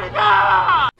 말이다!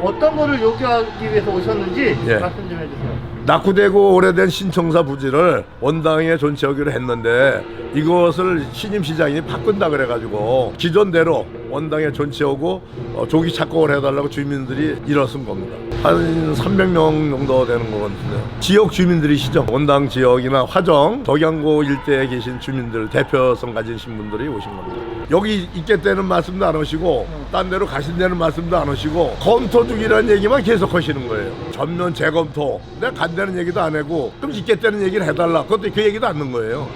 어떤 거를 요구하기 위해서 오셨는지 예. 말씀 좀 해주세요. 낙후되고 오래된 신청사 부지를 원당에 존치하기로 했는데 이것을 신임 시장이 바꾼다 그래가지고 기존대로 원당에 존치하고 어, 조기 착공을 해달라고 주민들이 일어선 겁니다. 한 300명 정도 되는 것 같은데요. 지역 주민들이시죠. 원당 지역이나 화정, 덕양고 일대에 계신 주민들 대표성 가지신 분들이 오신 겁니다. 여기 있겠다는 말씀도 안 하시고 딴 데로 가신다는 말씀도 안 하시고 검토 중이라는 얘기만 계속 하시는 거예요. 전면 재검토. 내가 간다는 얘기도 안 하고 그럼 있겠다는 얘기를 해달라. 그것도 그 얘기도 않는 거예요.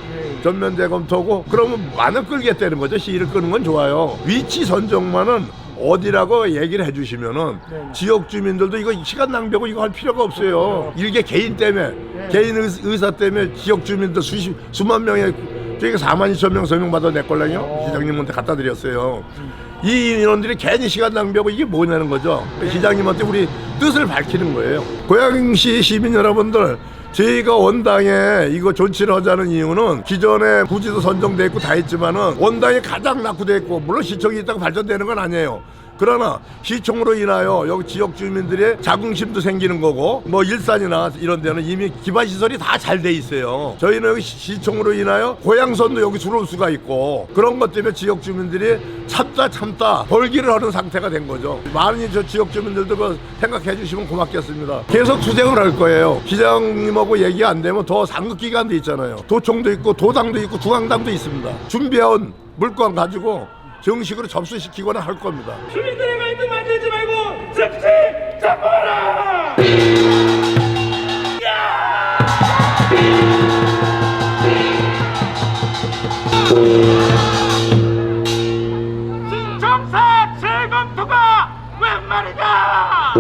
전면 재검토고 그러면 많은 끌겠다는 거죠. 시위를 끄는 건 좋아요. 위치 선정만은 어디라고 얘기를 해주시면은 지역 주민들도 이거 시간 낭비하고 이거 할 필요가 없어요. 일개 개인 때문에 개인 의- 의사 때문에 지역 주민들 수십 수만 명의 저희가 4만 2천 명 서명 받아 냈걸랑요 시장님한테 갖다 드렸어요. 이 인원들이 괜히 시간 낭비하고 이게 뭐냐는 거죠. 시장님한테 우리 뜻을 밝히는 거예요. 고양시 시민 여러분들 저희가 원당에 이거 존치를 하자는 이유는 기존에 부지도 선정돼 있고 다 했지만은 원당이 가장 낙후돼 있고 물론 시청이 있다고 발전되는 건 아니에요. 그러나 시청으로 인하여 여기 지역 주민들의 자긍심도 생기는 거고 뭐 일산이나 이런 데는 이미 기반 시설이 다 잘 돼 있어요. 저희는 여기 시- 시청으로 인하여 고향선도 여기 들어올 수가 있고 그런 것 때문에 지역 주민들이 참다 참다 벌기를 하는 상태가 된 거죠. 많은 저 지역 주민들도 그 생각해 주시면 고맙겠습니다. 계속 투쟁을 할 거예요. 기장님하고 얘기 안 되면 더 상급 기관도 있잖아요. 도청도 있고 도당도 있고 중앙당도 있습니다. 준비해온 물건 가지고 정식으로 접수시키거나 할 겁니다. 주민들의 갈등 만들지 말고 즉시 잡아라! 신청사 재검토가 웬 말이다!